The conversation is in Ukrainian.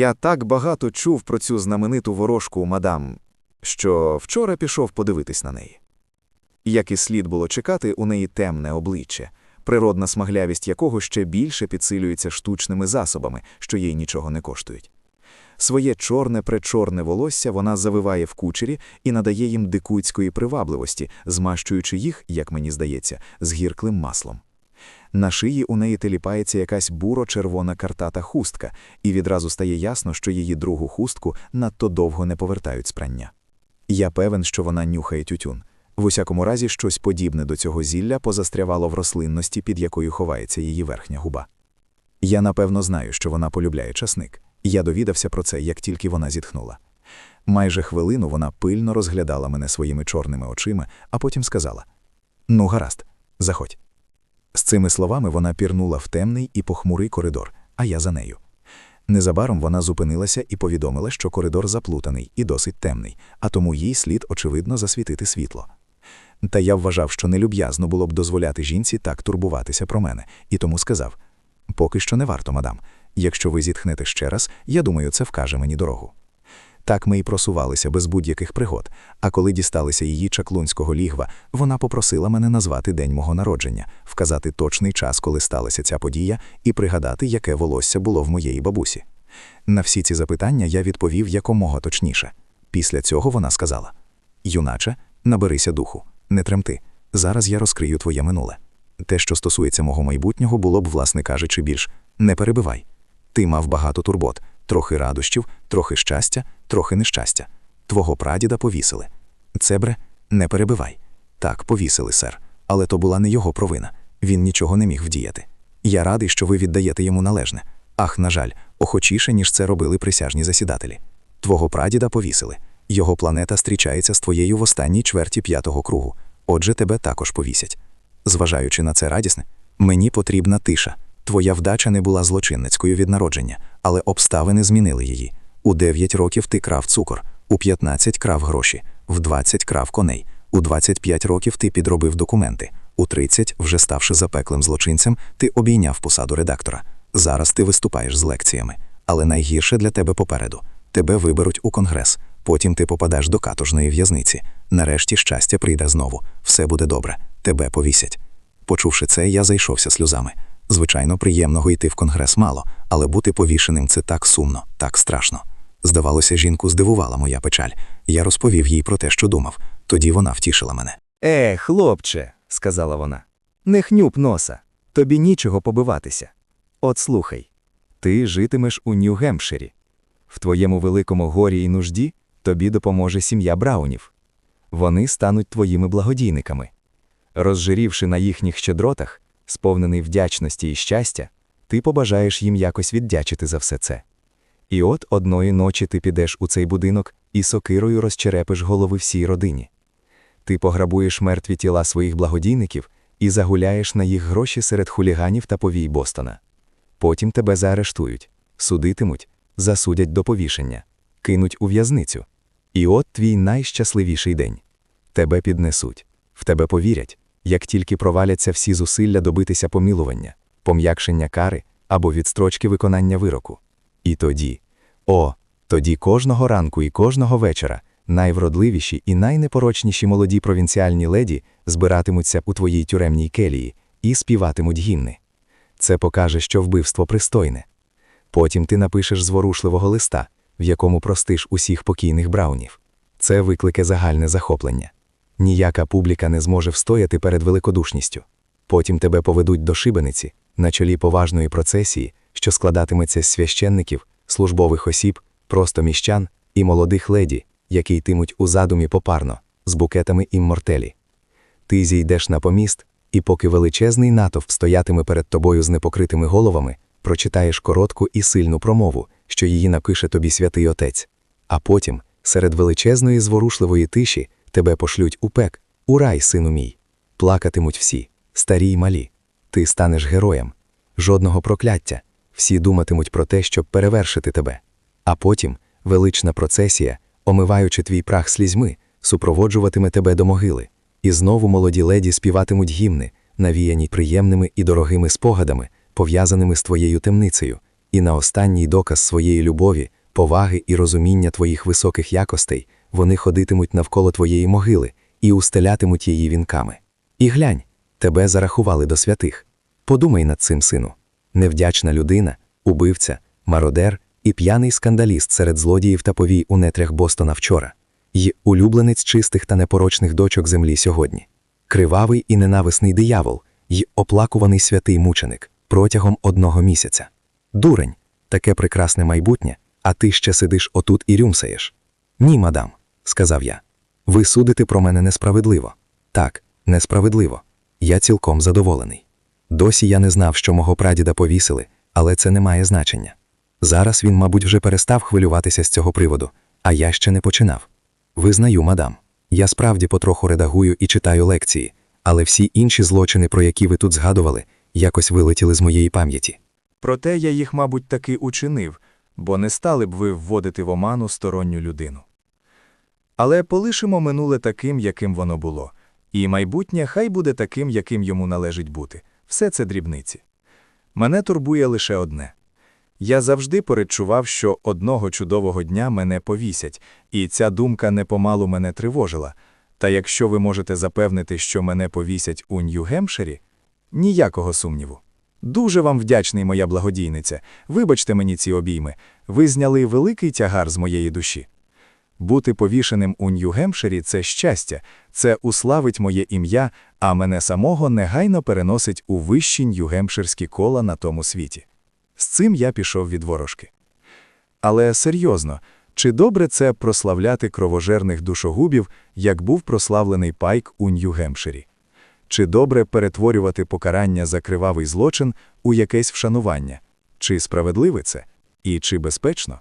Я так багато чув про цю знамениту ворожку мадам, що вчора пішов подивитись на неї. Як і слід було чекати, у неї темне обличчя, природна смаглявість якого ще більше підсилюється штучними засобами, що їй нічого не коштують. Своє чорне пречорне волосся вона завиває в кучері і надає їм дикуцької привабливості, змащуючи їх, як мені здається, з гірклим маслом. На шиї у неї теліпається якась буро-червона картата хустка, і відразу стає ясно, що її другу хустку надто довго не повертають з прання. Я певен, що вона нюхає тютюн. В усякому разі, щось подібне до цього зілля позастрявало в рослинності, під якою ховається її верхня губа. Я напевно знаю, що вона полюбляє часник. Я довідався про це, як тільки вона зітхнула. Майже хвилину вона пильно розглядала мене своїми чорними очима, а потім сказала: Ну, гаразд, заходь. З цими словами вона пірнула в темний і похмурий коридор, а я за нею. Незабаром вона зупинилася і повідомила, що коридор заплутаний і досить темний, а тому їй слід, очевидно, засвітити світло. Та я вважав, що нелюб'язно було б дозволяти жінці так турбуватися про мене, і тому сказав: поки що не варто, мадам. Якщо ви зітхнете ще раз, я думаю, це вкаже мені дорогу. Так ми й просувалися без будь-яких пригод, а коли дісталися її чаклунського лігва, вона попросила мене назвати день мого народження, вказати точний час, коли сталася ця подія, і пригадати, яке волосся було в моєї бабусі. На всі ці запитання я відповів якомога точніше. Після цього вона сказала: Юначе, наберися духу, не тремти. Зараз я розкрию твоє минуле. Те, що стосується мого майбутнього, було б, власне кажучи, більш не перебивай. Ти мав багато турбот, трохи радощів, трохи щастя, трохи нещастя. Твого прадіда повісили. Цебре, не перебивай. Так, повісили, сер. Але то була не його провина. Він нічого не міг вдіяти. Я радий, що ви віддаєте йому належне. Ах, на жаль, охочіше, ніж це робили присяжні засідателі. Твого прадіда повісили. Його планета зустрічається з твоєю в останній чверті п'ятого кругу. Отже, тебе також повісять. Зважаючи на це радісне, мені потрібна тиша. Твоя вдача не була злочинницькою від народження, але обставини змінили її. У 9 років ти крав цукор, у 15 крав гроші, в 20 крав коней, у 25 років ти підробив документи, у 30, вже ставши запеклим злочинцем, ти обійняв посаду редактора. Зараз ти виступаєш з лекціями, але найгірше для тебе попереду. Тебе виберуть у конгрес, потім ти попадеш до каторжної в'язниці. Нарешті щастя прийде знову, все буде добре, тебе повісять. Почувши це, я зайшовся сльозами. Звичайно, приємного йти в конгрес мало, але бути повішеним це так сумно, так страшно. Здавалося, жінку здивувала моя печаль. Я розповів їй про те, що думав. Тоді вона втішила мене. Е, хлопче, сказала вона, не хнюп носа, тобі нічого побиватися. От слухай, ти житимеш у Нью-Гемпширі. В твоєму великому горі і нужді тобі допоможе сім'я Браунів. Вони стануть твоїми благодійниками. Розжирівши на їхніх щедротах, сповнений вдячності і щастя, ти побажаєш їм якось віддячити за все це. І от одної ночі ти підеш у цей будинок і сокирою розчерепиш голови всій родині. Ти пограбуєш мертві тіла своїх благодійників і загуляєш на їх гроші серед хуліганів та повій Бостона. Потім тебе заарештують, судитимуть, засудять до повішення, кинуть у в'язницю. І от твій найщасливіший день. Тебе піднесуть, в тебе повірять, як тільки проваляться всі зусилля добитися помілування, пом'якшення кари або відстрочки виконання вироку. І тоді, о, тоді кожного ранку і кожного вечора найвродливіші і найнепорочніші молоді провінціальні леді збиратимуться у твоїй тюремній келії і співатимуть гімни. Це покаже, що вбивство пристойне. Потім ти напишеш зворушливого листа, в якому простиш усіх покійних браунів. Це виклике загальне захоплення. Ніяка публіка не зможе встояти перед великодушністю. Потім тебе поведуть до шибениці на чолі поважної процесії, що складатиметься з священників, службових осіб, просто міщан і молодих леді, які йтимуть у задумі попарно, з букетами іммортелі. Ти зійдеш на поміст, і поки величезний натовп стоятиме перед тобою з непокритими головами, прочитаєш коротку і сильну промову, що її напише тобі святий отець. А потім, серед величезної зворушливої тиші, тебе пошлють у пек, у рай, сину мій. Плакатимуть всі, старі й малі. Ти станеш героєм, жодного прокляття. Всі думатимуть про те, щоб перевершити тебе. А потім велична процесія, омиваючи твій прах слізьми, супроводжуватиме тебе до могили. І знову молоді леді співатимуть гімни, навіяні приємними і дорогими спогадами, пов'язаними з твоєю темницею. І на останній доказ своєї любові, поваги і розуміння твоїх високих якостей вони ходитимуть навколо твоєї могили і устелятимуть її вінками. І глянь, тебе зарахували до святих. Подумай над цим, сину. Невдячна людина, убивця, мародер і п'яний скандаліст серед злодіїв та повій у нетрях Бостона вчора, й улюбленець чистих та непорочних дочок землі сьогодні, кривавий і ненависний диявол, й оплакуваний святий мученик протягом одного місяця. Дурень, таке прекрасне майбутнє, а ти ще сидиш отут і рюмсаєш. Ні, мадам, сказав я. Ви судите про мене несправедливо. Так, несправедливо. Я цілком задоволений. Досі я не знав, що мого прадіда повісили, але це не має значення. Зараз він, мабуть, вже перестав хвилюватися з цього приводу, а я ще не починав. Визнаю, мадам, я справді потроху редагую і читаю лекції, але всі інші злочини, про які ви тут згадували, якось вилетіли з моєї пам'яті. Проте я їх, мабуть, таки учинив, бо не стали б ви вводити в оману сторонню людину. Але полишимо минуле таким, яким воно було, і майбутнє хай буде таким, яким йому належить бути. Все це дрібниці. Мене турбує лише одне. Я завжди передчував, що одного чудового дня мене повісять, і ця думка непомалу мене тривожила. Та якщо ви можете запевнити, що мене повісять у Нью-Гемпширі, ніякого сумніву. Дуже вам вдячний, моя благодійниця. Вибачте мені ці обійми. Ви зняли великий тягар з моєї душі. Бути повішеним у Нью-Гемпширі – це щастя, це уславить моє ім'я, а мене самого негайно переносить у вищі нью-гемпширські кола на тому світі. З цим я пішов від ворожки. Але серйозно, чи добре це прославляти кровожерних душогубів, як був прославлений Пайк у Нью-Гемпширі? Чи добре перетворювати покарання за кривавий злочин у якесь вшанування? Чи справедливе це? І чи безпечно?